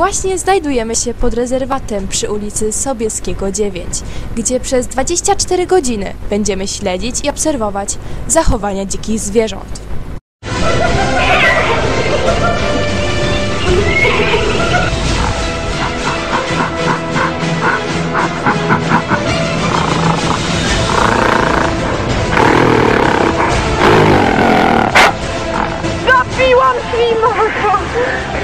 Właśnie znajdujemy się pod rezerwatem przy ulicy Sobieskiego 9, gdzie przez 24 godziny będziemy śledzić i obserwować zachowania dzikich zwierząt. Zabiłam Slimaka!